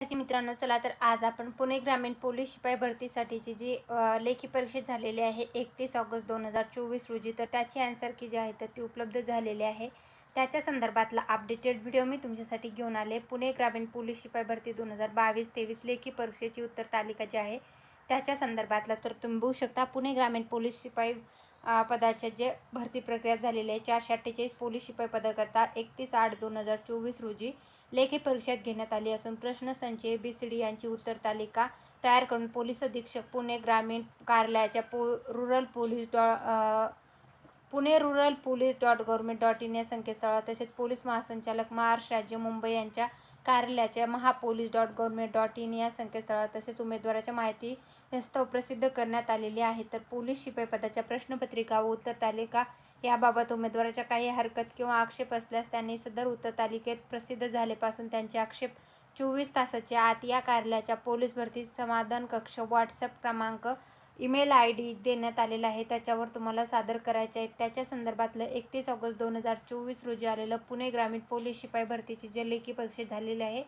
विद्यार्थी मित्रांनो चला तर आज आपण पुणे ग्रामीण पोलीस शिपाई भरतीसाठीची जी लेखी परीक्षा झालेली आहे एकतीस ऑगस्ट दोन हजार चोवीस रोजी तर त्याची आन्सर की जी आहे तर ती उपलब्ध झालेली आहे. त्याच्या संदर्भातला अपडेटेड व्हिडिओ मी तुमच्यासाठी घेऊन आले. पुणे ग्रामीण पोलीस शिपाई भरती दोन हजार बावीस तेवीस लेखी परीक्षेची उत्तर तालिका जी आहे त्याच्या संदर्भातला तर तुम्ही बघू शकता. पुणे ग्रामीण पोलीस शिपाई पदाच्या जे भरती प्रक्रिया झालेली आहे चारशे अठ्ठेचाळीस पोलीस शिपाई पदाकरता एकतीस आठ दोन हजार चोवीस रोजी लेखी परीक्षेत घेण्यात आली असून प्रश्नसंच ए बी सी डी यांची उत्तर तालिका तयार करून पोलीस अधीक्षक पुणे ग्रामीण कार्यालयाच्या पो rural police Dr Pune rural police dot government dot in या संकेतस्थळावर तसेच पोलीस महासंचालक महाराष्ट्र राज्य मुंबई यांच्या कार्यालयाच्या Mahapolice dot government dot in या संकेतस्थळावर तसेच उमेदवाराच्या माहिती दस्तव प्रसिद्ध करण्यात आलेली आहे. तर पोलीस शिपाई पदाच्या प्रश्नपत्रिका व उत्तर तालिका याबाबत उमेदवाराच्या काही हरकत किंवा आक्षेप असल्यास त्यांनी सदर उत्तर तालिकेत प्रसिद्ध झालेपासून त्यांचे आक्षेप चोवीस तासाच्या आत या कार्यालयाच्या पोलीस भरती समाधान कक्ष व्हॉट्सअप क्रमांक ईमेल आय डी देण्यात आलेला आहे. त्याच्यावर तुम्हाला सादर करायचे आहेत. त्याच्या संदर्भातलं एकतीस ऑगस्ट दोन हजार चोवीस रोजी आलेलं पुणे ग्रामीण पोलीस शिपाई भरतीची जे लेखी परीक्षा झालेली आहे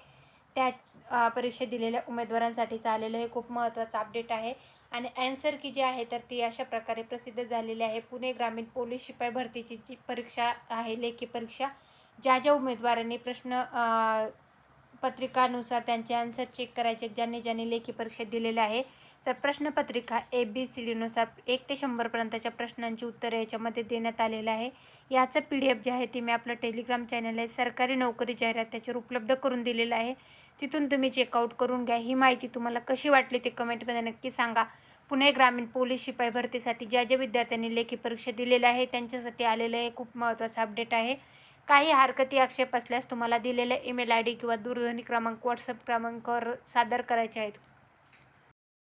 त्या परीक्षा दिलेल्या उमेदवारांसाठीचं आलेलं हे खूप महत्त्वाचं अपडेट आहे. आणि अँसर की जी आहे तर ती अशा प्रकारे प्रसिद्ध झालेली आहे. पुणे ग्रामीण पोलीस शिपाई भरतीची जी परीक्षा आहे लेखी परीक्षा ज्या ज्या उमेदवारांनी प्रश्न पत्रिकानुसार त्यांचे आन्सर चेक करायचे ज्यांनी ज्यांनी लेखी परीक्षा दिलेल्या आहे तर प्रश्नपत्रिका ए बी सी डीनुसार एक ते शंभरपर्यंतच्या प्रश्नांची उत्तरं याच्यामध्ये देण्यात आलेलं आहे. याचं पी डी एफ जे आहे ते मी आपलं टेलिग्राम चॅनल आहे सरकारी नोकरी जाहिरात त्याच्यावर उपलब्ध करून दिलेलं आहे. तिथून तुम्ही चेकआउट करून घ्या. ही माहिती तुम्हाला कशी वाटली ते कमेंटमध्ये नक्की सांगा. पुणे ग्रामीण पोलीस शिपाई भरतीसाठी ज्या ज्या विद्यार्थ्यांनी लेखी परीक्षा दिलेल्या आहे त्यांच्यासाठी आलेलं हे खूप महत्त्वाचं अपडेट आहे. काही हरकती आक्षेप असल्यास तुम्हाला दिलेल्या ईमेल आय डी किंवा दूरध्वनी क्रमांक व्हॉट्सअप क्रमांकावर सादर करायचे आहेत.